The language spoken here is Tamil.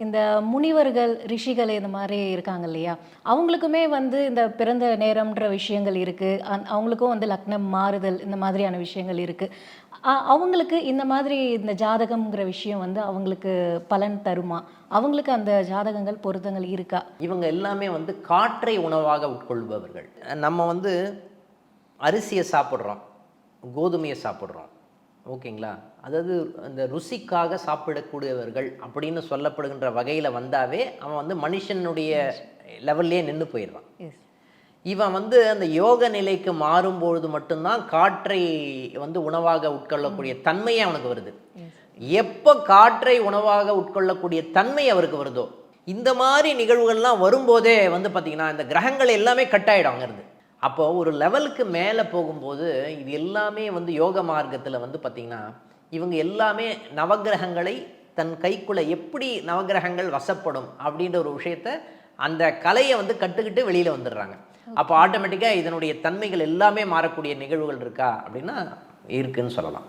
இந்த முனிவர்கள் ரிஷிகள் இந்த மாதிரி இருக்காங்க இல்லையா? அவங்களுக்குமே வந்து இந்த பிறந்த நேரம்ன்ற விஷயங்கள் இருக்குது அந்- அவங்களுக்கும் வந்து லக்னம் மாறுதல் இந்த மாதிரியான விஷயங்கள் இருக்குது அவங்களுக்கு இந்த மாதிரி இந்த ஜாதகம்ங்கிற விஷயம் வந்து அவங்களுக்கு பலன் தருமா? அவங்களுக்கு அந்த ஜாதகங்கள் பொருத்தங்கள் இருக்கா? இவங்க எல்லாமே வந்து காற்றை உணவாக உட்கொள்பவர்கள். நம்ம வந்து அரிசியை சாப்பிட்றோம் கோதுமையை சாப்பிட்றோம். ஓகேங்களா? அதாவது அந்த ருசிக்காக சாப்பிடக்கூடியவர்கள் அப்படின்னு சொல்லப்படுகின்ற வகையில் வந்தாவே அவன் வந்து மனுஷனுடைய லெவல்லே நின்று போயிடுறான் எஸ் இவன் வந்து அந்த யோக நிலைக்கு மாறும்பொழுது மட்டும்தான் காற்றை வந்து உணவாக உட்கொள்ளக்கூடிய தன்மையே அவனுக்கு வருது. எப்போ காற்றை உணவாக உட்கொள்ளக்கூடிய தன்மை அவருக்கு வருதோ இந்த மாதிரி நிகழ்வுகள்லாம் வரும்போதே வந்து பார்த்திங்கன்னா இந்த கிரகங்கள் எல்லாமே கட் ஆகிடும் அங்கேருந்து. அப்போ ஒரு லெவலுக்கு மேலே போகும்போது இது எல்லாமே வந்து யோக மார்க்கத்தில் வந்து பார்த்திங்கன்னா இவங்க எல்லாமே நவக்கிரகங்களை தன் கைக்குள்ள எப்படி நவக்கிரகங்கள் வசப்படும் அப்படின்ற ஒரு விஷயத்த அந்த கலையை வந்து கற்றுக்கிட்டு வெளியில் வந்துடுறாங்க. அப்போ ஆட்டோமேட்டிக்காக இதனுடைய தன்மைகள் எல்லாமே மாறக்கூடிய நிகழ்வுகள் இருக்கா அப்படின்னா இருக்குன்னு சொல்லலாம்.